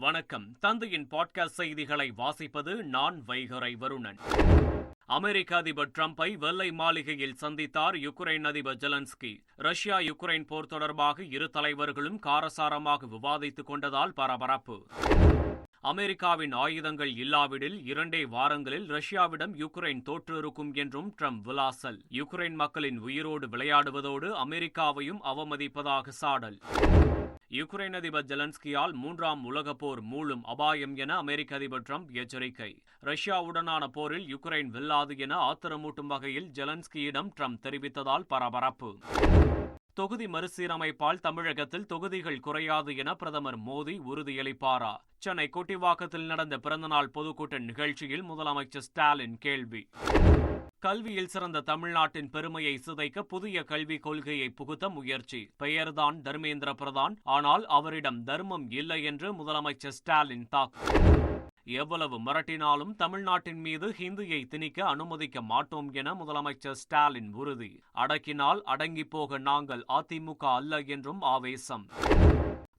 வணக்கம். தந்தையின் பாட்காஸ்ட் செய்திகளை வாசிப்பது நான் வைகரை வருணன். அமெரிக்க அதிபர் டிரம்பை வெள்ளை மாளிகையில் சந்தித்தார் யுக்ரைன் அதிபர் ஜெலன்ஸ்கி. ரஷ்யா யுக்ரைன் போர் தொடர்பாக இரு தலைவர்களும் காரசாரமாக விவாதித்துக் கொண்டதால் பரபரப்பு. அமெரிக்காவின் ஆயுதங்கள் இல்லாவிடில் இரண்டே வாரங்களில் ரஷ்யாவிடம் யுக்ரைன் தோற்றிருக்கும் என்றும் ட்ரம்ப் விலாசல் யுக்ரைன் மக்களின் உயிரோடு விளையாடுவதோடு அமெரிக்காவையும் அவமதிப்பதாக சாடல். யுக்ரைன் அதிபர் ஜெலன்ஸ்கியால் மூன்றாம் உலகப் போர் மூழும் அபாயம் என அமெரிக்க அதிபர் ட்ரம்ப் எச்சரிக்கை. ரஷ்யாவுடனான போரில் யுக்ரைன் வெல்லாது என ஆத்திரமூட்டும் வகையில் ஜெலன்ஸ்கியிடம் ட்ரம்ப் தெரிவித்ததால் பரபரப்பு. தொகுதி மறுசீரமைப்பால் தமிழகத்தில் தொகுதிகள் குறையாது என பிரதமர் மோடி உறுதியளிப்பாரா? சென்னை கொட்டிவாக்கத்தில் நடந்த பிறந்தநாள் பொதுக்கூட்ட நிகழ்ச்சியில் முதலமைச்சர் ஸ்டாலின் கேள்வி. கல்வியில் சிறந்த தமிழ்நாட்டின் பெருமையை சிதைக்க புதிய கல்விக் கொள்கையை புகுத்த முயற்சி. பெயர்தான் தர்மேந்திர பிரதான். ஆனால் அவரிடம் தர்மம் இல்லை என்று முதலமைச்சர் ஸ்டாலின் தாக்கு எவ்வளவு மிரட்டினாலும் தமிழ்நாட்டின் மீது ஹிந்தியை திணிக்க அனுமதிக்க மாட்டோம் என முதலமைச்சர் ஸ்டாலின் உறுதி. அடக்கினால் அடங்கிப் போக நாங்கள் அதிமுக அல்ல என்றும் ஆவேசம்.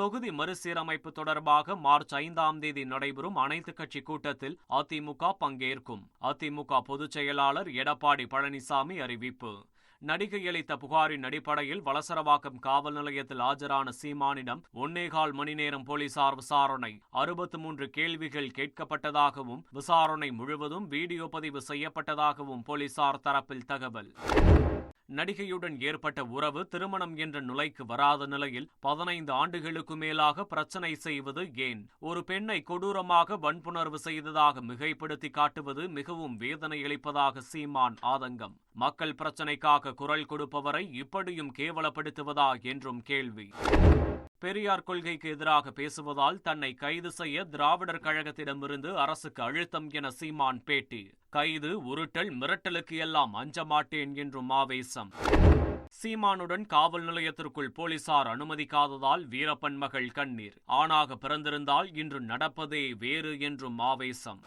தொகுதி மறுசீரமைப்பு தொடர்பாக மார்ச் ஐந்தாம் தேதி நடைபெறும் அனைத்துக் கட்சி கூட்டத்தில் அதிமுக பங்கேற்கும். அதிமுக பொதுச் செயலாளர் எடப்பாடி பழனிசாமி அறிவிப்பு. நடிகை அளித்த புகாரின் அடிப்படையில் வலசரவாக்கம் காவல் நிலையத்தில் ஆஜரான சீமானிடம் ஒன்னேகால் மணி நேரம் போலீசார் விசாரணை. அறுபத்து மூன்று கேள்விகள் கேட்கப்பட்டதாகவும் விசாரணை முழுவதும் வீடியோ பதிவு செய்யப்பட்டதாகவும் போலீசார் தரப்பில் தகவல். நடிகையுடன் ஏற்பட்ட உறவு திருமணம் என்ற நிலைக்கு வராத நிலையில் பதினைந்து ஆண்டுகளுக்கு மேலாக பிரச்சனை செய்வது ஏன்? ஒரு பெண்ணை கொடூரமாக வன்புணர்வு செய்ததாக மிகைப்படுத்தி காட்டுவது மிகவும் வேதனையளிப்பதாக சீமான் ஆதங்கம். மக்கள் பிரச்சனைக்காக குரல் கொடுப்பவரை இப்படியும் கேவலப்படுத்துவதா என்றும் கேள்வி. பெரியார் கொள்கைக்கு எதிராக பேசுவதால் தன்னை கைது செய்ய திராவிடர் கழகத்திடமிருந்து அரசுக்கு அழுத்தம் என சீமான் பேட்டி. கைது உருட்டல் மிரட்டலுக்கு எல்லாம் அஞ்ச மாட்டேன் என்றும் ஆவேசம். சீமானுடன் காவல் நிலையத்திற்குள் போலீசார் அனுமதிக்காததால் வீரப்பன் மகள் கண்ணீர். ஆணாக பிறந்திருந்தால் இன்று நடப்பதே வேறு என்றும் ஆவேசம்.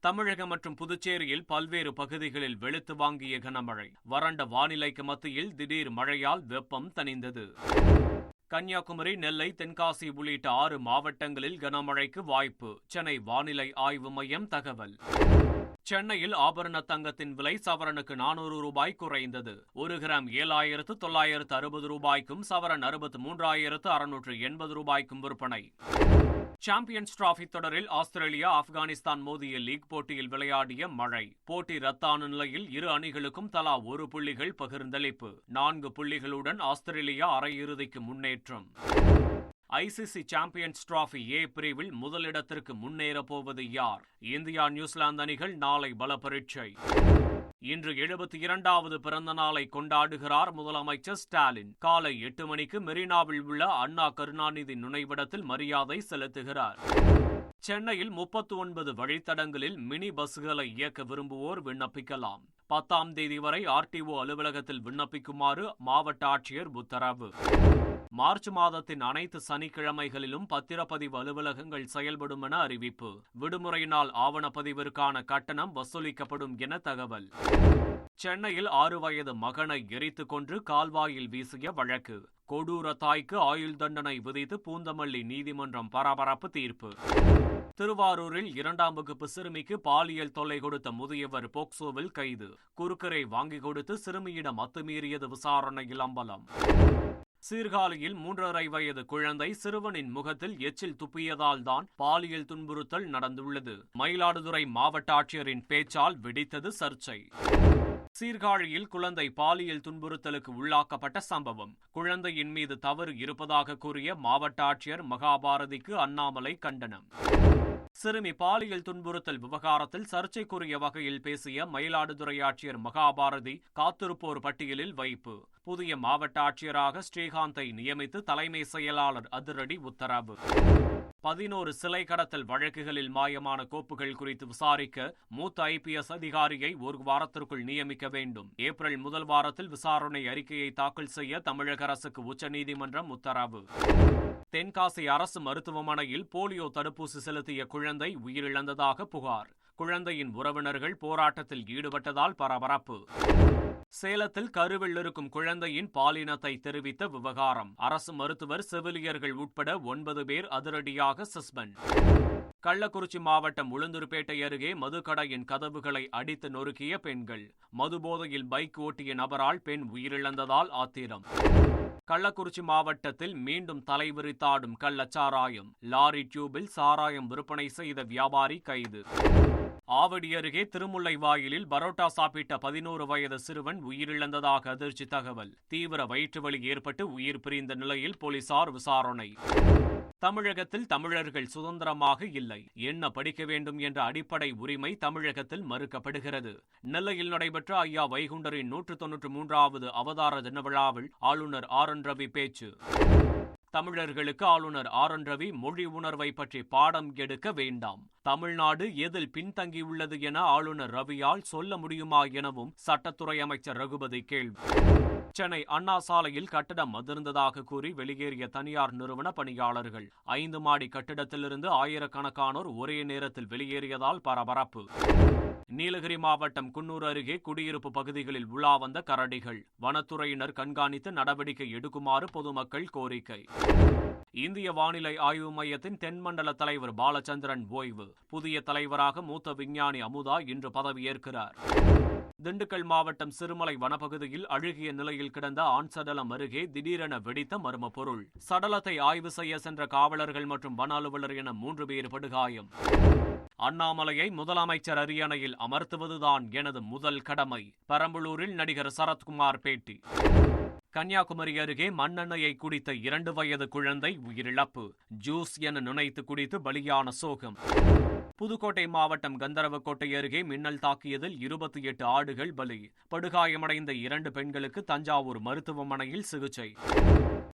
தமிழகம் மற்றும் புதுச்சேரியில் பல்வேறு பகுதிகளில் வெளுத்து வாங்கிய கனமழை. வறண்ட வானிலைக்கு மத்தியில் திடீர் மழையால் வெப்பம் தணிந்தது. கன்னியாகுமரி நெல்லை தென்காசி உள்ளிட்ட ஆறு மாவட்டங்களில் கனமழைக்கு வாய்ப்பு. சென்னை வானிலை ஆய்வு மையம் தகவல். சென்னையில் ஆபரண தங்கத்தின் விலை சவரனுக்கு நானூறு ரூபாய் குறைந்தது. ஒரு கிராம் ஏழாயிரத்து தொள்ளாயிரத்து அறுபது ரூபாய்க்கும் சவரன் அறுபத்து மூன்றாயிரத்து அறுநூற்று எண்பது ரூபாய்க்கும் விற்பனை. சாம்பியன்ஸ் டிராபி தொடரில் ஆஸ்திரேலியா ஆப்கானிஸ்தான் மோதிய லீக் போட்டியில் விளையாடிய மழை. போட்டி ரத்தான நிலையில் இரு அணிகளுக்கும் தலா ஒரு புள்ளிகள் பகிர்ந்தளிப்பு. நான்கு புள்ளிகளுடன் ஆஸ்திரேலியா அரையிறுதிக்கு முன்னேற்றம். ஐசிசி சாம்பியன்ஸ் டிராபி ஏ பிரிவில் முதலிடத்திற்கு முன்னேறப் போவது யார்? இந்தியா நியூசிலாந்து அணிகள் நாளை பல பரீட்சை இன்று எழுபத்தி இரண்டாவது பிறந்த நாளை கொண்டாடுகிறார் முதலமைச்சர் ஸ்டாலின். காலை எட்டு மணிக்கு மெரினாவில் உள்ள அண்ணா கருணாநிதி நினைவிடத்தில் மரியாதை செலுத்துகிறார். சென்னையில் முப்பத்தி ஒன்பது வழித்தடங்களில் மினி பஸ்களை இயக்க விரும்புவோர் விண்ணப்பிக்கலாம். பத்தாம் தேதி வரை ஆர்டிஓ அலுவலகத்தில் விண்ணப்பிக்குமாறு மாவட்ட ஆட்சியர் உத்தரவு. மார்ச் மாதத்தின் அனைத்து சனிக்கிழமைகளிலும் பத்திரப்பதிவு அலுவலகங்கள் செயல்படும் என அறிவிப்பு. விடுமுறை நாள் ஆவணப்பதிவிற்கான கட்டணம் வசூலிக்கப்படும் என தகவல். சென்னையில் ஆறு வயது மகனை எரித்துக் கொன்று கால்வாயில் வீசிய வழக்கு. கொடூர தாய்க்கு ஆயுள் தண்டனை விதித்து பூந்தமல்லி நீதிமன்றம் பரபரப்பு தீர்ப்பு. திருவாரூரில் இரண்டாம் வகுப்பு சிறுமிக்கு பாலியல் தொல்லை கொடுத்த முதியவர் போக்சோவில் கைது. குறுக்கரை வாங்கிக் கொடுத்து சிறுமியிடம் அத்துமீறியது விசாரணையில் அம்பலம். சீர்காழியில் மூன்றரை வயது குழந்தை சிறுவனின் முகத்தில் எச்சில் துப்பியதால் தான் பாலியல் துன்புறுத்தல் நடந்துள்ளது. மயிலாடுதுறை மாவட்ட ஆட்சியரின் பேச்சால் வெடித்தது சர்ச்சை. சீர்காழியில் குழந்தை பாலியல் துன்புறுத்தலுக்கு உள்ளாக்கப்பட்ட சம்பவம். குழந்தையின் மீது தவறு இருப்பதாக கூறிய மாவட்ட ஆட்சியர் மகாபாரதிக்கு அண்ணாமலை கண்டனம். சிறுமி பாலியல் துன்புறுத்தல் விவகாரத்தில் சர்ச்சைக்குரிய வகையில் பேசிய மயிலாடுதுறை ஆட்சியர் மகாபாரதி காத்திருப்போர் பட்டியலில் வைப்பு. புதிய மாவட்ட ஆட்சியராக ஸ்ரீகாந்தை நியமித்து தலைமை செயலாளர் அதிரடி உத்தரவு. பதினோரு சிலை கடத்தல் வழக்குகளில் மாயமான கோப்புகள் குறித்து விசாரிக்க மூத்த ஐபிஎஸ் அதிகாரியை ஒரு வாரத்திற்குள் நியமிக்க வேண்டும். ஏப்ரல் முதல் வாரத்தில் விசாரணை அறிக்கையை தாக்கல் செய்ய தமிழக அரசுக்கு உச்சநீதிமன்றம் உத்தரவு. தென்காசி அரசு மருத்துவமனையில் போலியோ தடுப்பூசி செலுத்திய குழந்தை உயிரிழந்ததாக புகார். குழந்தையின் உறவினர்கள் போராட்டத்தில் ஈடுபட்டதால் பரபரப்பு. சேலத்தில் கருவில் இருக்கும் குழந்தையின் பாலினத்தை தெரிவித்த விவகாரம். அரசு மருத்துவர் செவிலியர்கள் உட்பட ஒன்பது பேர் அதிரடியாக சஸ்பெண்ட். கள்ளக்குறிச்சி மாவட்டம் உளுந்தூர்பேட்டை அருகே மதுக்கடையின் கதவுகளை அடித்து நொறுக்கிய பெண்கள். மதுபோதையில் பைக் ஓட்டிய நபரால் பெண் உயிரிழந்ததால் ஆத்திரம். கள்ளக்குறிச்சி மாவட்டத்தில் மீண்டும் தலைவிரித்தாடும் கள்ளச்சாராயம். லாரி டியூபில் சாராயம் விற்பனை செய்த வியாபாரி கைது. ஆவடி அருகே திருமுல்லை வாயிலில் பரோட்டா சாப்பிட்ட பதினோரு வயது சிறுவன் உயிரிழந்ததாக அதிர்ச்சி தகவல். தீவிர வயிற்றுவலி ஏற்பட்டு உயிர் பிரிந்த நிலையில் போலீசார் விசாரணை. தமிழகத்தில் தமிழர்கள் சுதந்திரமாக இல்லை. என்ன படிக்க வேண்டும் என்ற அடிப்படை உரிமை தமிழகத்தில் மறுக்கப்படுகிறது. நெல்லையில் நடைபெற்ற ஐயா வைகுண்டரின் நூற்று தொன்னூற்று மூன்றாவது அவதார தின விழாவில் ஆளுநர் ஆர். என். ரவி பேச்சு. தமிழர்களுக்கு ஆளுநர் ஆர். என். ரவி மொழி உணர்வை பற்றி பாடம் எடுக்க வேண்டாம். தமிழ்நாடு எதில் பின்தங்கியுள்ளது என ஆளுநர் ரவியால் சொல்ல முடியுமா எனவும் சட்டத்துறை அமைச்சர் ரகுபதி கேள்வி. சென்னை அண்ணா சாலையில் கட்டடம் அதிர்ந்ததாக கூறி வெளியேறிய தனியார் நிறுவன பணியாளர்கள் ஐந்து மாடி கட்டிடத்திலிருந்து ஆயிரக்கணக்கானோர் ஒரே நேரத்தில் வெளியேறியதால் பரபரப்பு. நீலகிரி மாவட்டம் குன்னூர் அருகே குடியிருப்பு பகுதிகளில் உலா வந்த கரடிகள். வனத்துறையினர் கண்காணித்து நடவடிக்கை எடுக்குமாறு பொதுமக்கள் கோரிக்கை. இந்திய வானிலை ஆய்வு மையத்தின் தென்மண்டல தலைவர் பாலச்சந்திரன் ஓய்வு. புதிய தலைவராக மூத்த விஞ்ஞானி அமுதா இன்று பதவியேற்கிறார் திண்டுக்கல் மாவட்டம் சிறுமலை வனப்பகுதியில் அழுகிய நிலையில் கிடந்த ஆண் சடலம் அருகே திடீரென வெடித்த மர்ம பொருள் சடலத்தை ஆய்வு செய்ய சென்ற காவலர்கள் மற்றும் வன அலுவலர் என மூன்று பேர் படுகாயம். அண்ணாமலையை முதலமைச்சர் அரியணையில் அமர்த்துவதுதான் எனது முதல் கடமை. பெரம்பலூரில் நடிகர் சரத்குமார் பேட்டி. கன்னியாகுமரி அருகே மண்ணெண்ணெயை குடித்த இரண்டு வயது குழந்தை உயிரிழப்பு. ஜூஸ் என நினைத்து குடித்து பலியான சோகம். புதுக்கோட்டை மாவட்டம் கந்தரவக்கோட்டை அருகே மின்னல் தாக்கியதில் இருபத்தி எட்டு ஆடுகள் பலி. படுகாயமடைந்த இரண்டு பெண்களுக்கு தஞ்சாவூர் மருத்துவமனையில் சிகிச்சை.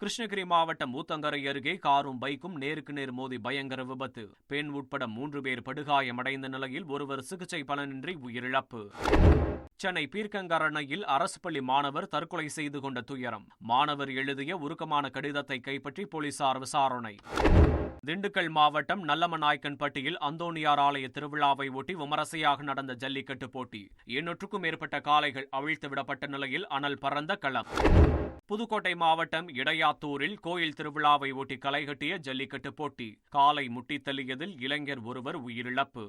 கிருஷ்ணகிரி மாவட்டம் ஊத்தங்கரை அருகே காரும் பைக்கும் நேருக்கு நேர் மோதி பயங்கர விபத்து. பெண் உட்பட மூன்று பேர் படுகாயமடைந்த நிலையில் ஒருவர் சிகிச்சை பலனின்றி உயிரிழப்பு. சென்னை பீர்க்கங்கரணையில் அரசு பள்ளி மாணவர் தற்கொலை செய்து கொண்ட துயரம். மாணவர் எழுதிய உருக்கமான கடிதத்தை கைப்பற்றி போலீசார் விசாரணை. திண்டுக்கல் மாவட்டம் நல்லமநாயக்கன்பட்டியில் அந்தோணியார் ஆலய திருவிழாவை ஒட்டி விமரசையாக நடந்த ஜல்லிக்கட்டு போட்டி. எண்ணூற்றுக்கும் மேற்பட்ட காளைகள் அவிழ்த்து விடப்பட்ட நிலையில் அனல் பறந்த களம். புதுக்கோட்டை மாவட்டம் இடையாத்தூரில் கோயில் திருவிழாவை ஒட்டி களைகட்டிய ஜல்லிக்கட்டு போட்டி. காலை முட்டித்தள்ளியதில் இளைஞர் ஒருவர் உயிரிழப்பு.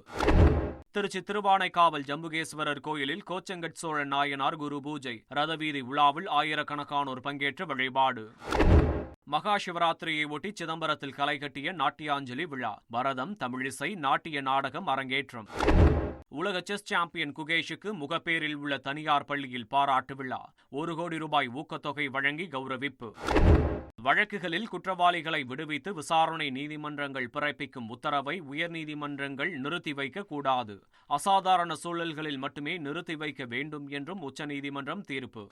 திருச்சி திருவானைக்காவல் ஜம்புகேஸ்வரர் கோயிலில் கோச்சங்கட் சோழ நாயனார் குரு பூஜை. ரதவீதி உலாவில் ஆயிரக்கணக்கானோர் பங்கேற்ற வழிபாடு. மகா சிவராத்திரியை ஒட்டி சிதம்பரத்தில் களைகட்டிய நாட்டியாஞ்சலி விழா. பரதம் தமிழிசை நாட்டிய நாடகம் அரங்கேற்றம். உலக செஸ் சாம்பியன் குகேஷுக்கு முகப்பேரில் உள்ள தனியார் பள்ளியில் பாராட்டு விழா. ஒரு கோடி ரூபாய் ஊக்கத்தொகை வழங்கி கௌரவிப்பு. வழக்குகளில் குற்றவாளிகளை விடுவித்து விசாரணை நீதிமன்றங்கள் பிறப்பிக்கும் உத்தரவை உயர்நீதிமன்றங்கள் நிறுத்தி வைக்க கூடாது. அசாதாரண சூழல்களில் மட்டுமே நிறுத்தி வைக்க வேண்டும் என்றும் உச்சநீதிமன்றம் தீர்ப்பு.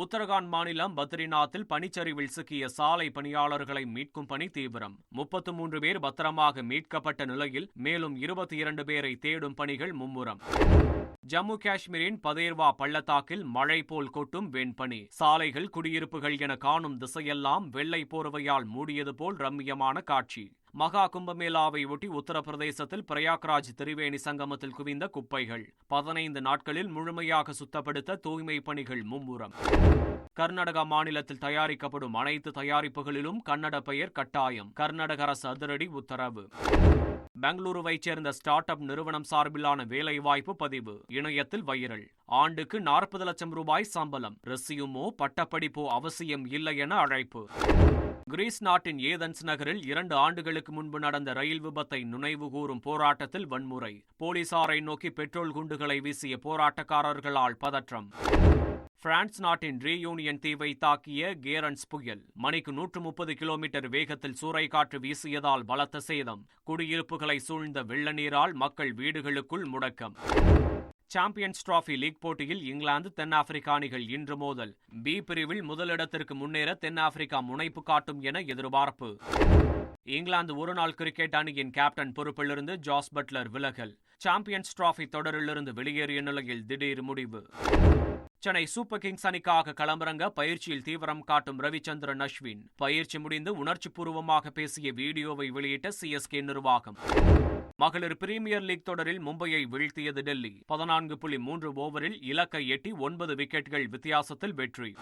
உத்தரகாண்ட் மாநிலம் பத்ரிநாத்தில் பனிச்சரிவில் சிக்கிய சாலை பணியாளர்களை மீட்கும் பணி தீவிரம். முப்பத்து மூன்று பேர் பத்திரமாக மீட்கப்பட்ட நிலையில் மேலும் இருபத்தி இரண்டு பேரை தேடும் பணிகள் மும்முரம். ஜம்மு காஷ்மீரின் பதேர்வா பள்ளத்தாக்கில் மழை போல் கொட்டும் வெண்பனி சாலைகள் குடியிருப்புகள் என காணும் திசையெல்லாம் வெள்ளை போர்வையால் மூடியது போல் ரம்மியமான காட்சி. மகா கும்பமேளாவை ஒட்டி உத்தரப்பிரதேசத்தில் பிரயாக்ராஜ் திரிவேணி சங்கமத்தில் குவிந்த குப்பைகள். பதினைந்து நாட்களில் முழுமையாக சுத்தப்படுத்த தூய்மை பணிகள் மும்முரம். கர்நாடகா மாநிலத்தில் தயாரிக்கப்படும் அனைத்து தயாரிப்புகளிலும் கன்னட பெயர் கட்டாயம். கர்நாடக அரசு அதிரடி உத்தரவு. பெங்களூருவைச் சேர்ந்த ஸ்டார்ட் அப் நிறுவனம் சார்பிலான வேலைவாய்ப்பு பதிவு. இணையத்தில் வைரல். ஆண்டுக்கு நாற்பது லட்சம் ரூபாய் சம்பளம். ரெசியுமோ பட்டப்படிப்போ அவசியம் இல்லை என அழைப்பு. கிரீஸ் நாட்டின் ஏதன்ஸ் நகரில் இரண்டு ஆண்டுகளுக்கு முன்பு நடந்த ரயில் விபத்தை நினைவு கூறும் போராட்டத்தில் வன்முறை. போலீசாரை நோக்கி பெட்ரோல் குண்டுகளை வீசிய போராட்டக்காரர்களால் பதற்றம். பிரான்ஸ் நாட்டின் ரீயூனியன் தீவை தாக்கிய கேரன்ஸ் புயல். மணிக்கு நூற்று முப்பது கிலோமீட்டர் வேகத்தில் சூறைக்காற்று வீசியதால் பலத்த சேதம். குடியிருப்புகளை சூழ்ந்த வெள்ள நீரால் மக்கள் வீடுகளுக்குள் முடக்கம். சாம்பியன்ஸ் டிராபி லீக் போட்டியில் இங்கிலாந்து தென்னாப்பிரிக்கா அணிகள் இன்று மோதல். பி பிரிவில் முதலிடத்திற்கு முன்னேற தென்னாப்பிரிக்கா முனைப்பு காட்டும் என எதிர்பார்ப்பு. இங்கிலாந்து ஒருநாள் கிரிக்கெட் அணியின் கேப்டன் பொறுப்பிலிருந்து ஜாஸ் பட்லர் விலகல். சாம்பியன்ஸ் டிராபி தொடரிலிருந்து வெளியேறிய நிலையில் திடீர் முடிவு. சென்னை சூப்பர் கிங்ஸ் அணிக்காக களமிறங்க பயிற்சியில் தீவிரம் காட்டும் ரவிச்சந்திரன் அஸ்வின். பயிற்சி முடிந்து உணர்ச்சி பூர்வமாக பேசிய வீடியோவை வெளியிட்ட சிஎஸ்கே நிர்வாகம். மகளிர் பிரீமியர் லீக் தொடரில் மும்பையை வீழ்த்தியது டெல்லி. பதினான்கு புள்ளி மூன்று ஓவரில் இலக்கை எட்டி ஒன்பது விக்கெட்டுகள் வித்தியாசத்தில் வெற்றி.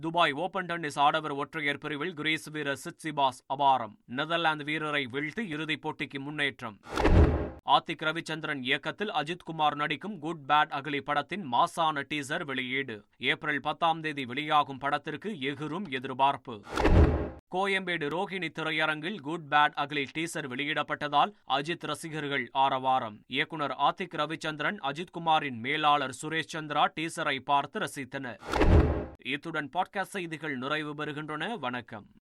துபாய் ஓபன் டென்னிஸ் ஆடவர் ஒற்றையர் பிரிவில் கிரீஸ் வீரர் சிட்சிபாஸ் அபாரம். நெதர்லாந்து வீரரை வீழ்த்தி இறுதிப் போட்டிக்கு முன்னேற்றம். ஆத்திக் ரவிச்சந்திரன் இயக்கத்தில் அஜித்குமார் நடிக்கும் குட் பேட் அகலி படத்தின் மாசான டீசர் வெளியீடு. ஏப்ரல் பத்தாம் தேதி வெளியாகும் படத்திற்கு எகிரும் எதிர்பார்ப்பு. கோயம்பேடு ரோஹிணி திரையரங்கில் குட் பேட் அகலி டீசர் வெளியிடப்பட்டதால் அஜித் ரசிகர்கள் ஆரவாரம். இயக்குனர் ஆத்திக் ரவிச்சந்திரன் அஜித்குமாரின் மேலாளர் சுரேஷ் சந்திரா டீசரை பார்த்து ரசித்தனர். இத்துடன் பாட்காஸ்ட் செய்திகள் நிறைவு பெறுகின்றன. வணக்கம்.